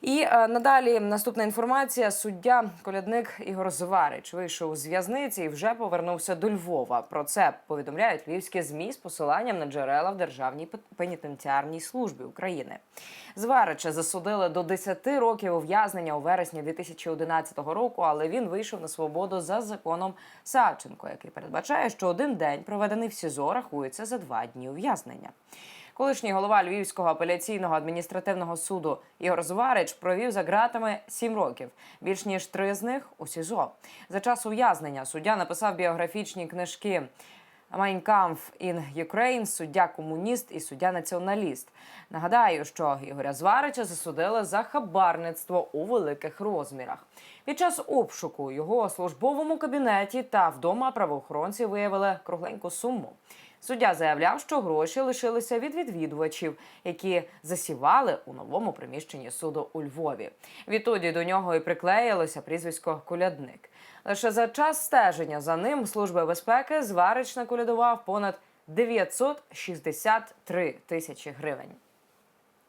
І е, надалі наступна інформація. Суддя колядник Ігор Зварич вийшов з в'язниці і вже повернувся до Львова. Про це повідомляють львівські змі з посиланням на джерела в Державній пе- пенітенціарній службі України. Зварича засудили до 10 років ув'язнення у вересні 2011 року, але він вийшов на свободу за законом Савченко, який передбачає, що один день проведений в СІЗО рахується за два дні ув'язнення. Колишній голова Львівського апеляційного адміністративного суду Ігор Зварич провів за ґратами сім років. Більш ніж три з них у СІЗО. За час ув'язнення суддя написав біографічні книжки. Kampf in Ukraine, суддя комуніст і суддя націоналіст. Нагадаю, що Ігоря Зварича засудили за хабарництво у великих розмірах. Під час обшуку його службовому кабінеті та вдома правоохоронці виявили кругленьку суму. Суддя заявляв, що гроші лишилися від відвідувачів, які засівали у новому приміщенні суду у Львові. Відтоді до нього і приклеїлося прізвисько колядник. Лише за час стеження за ним служби безпеки зварич колядував понад 963 тисячі гривень.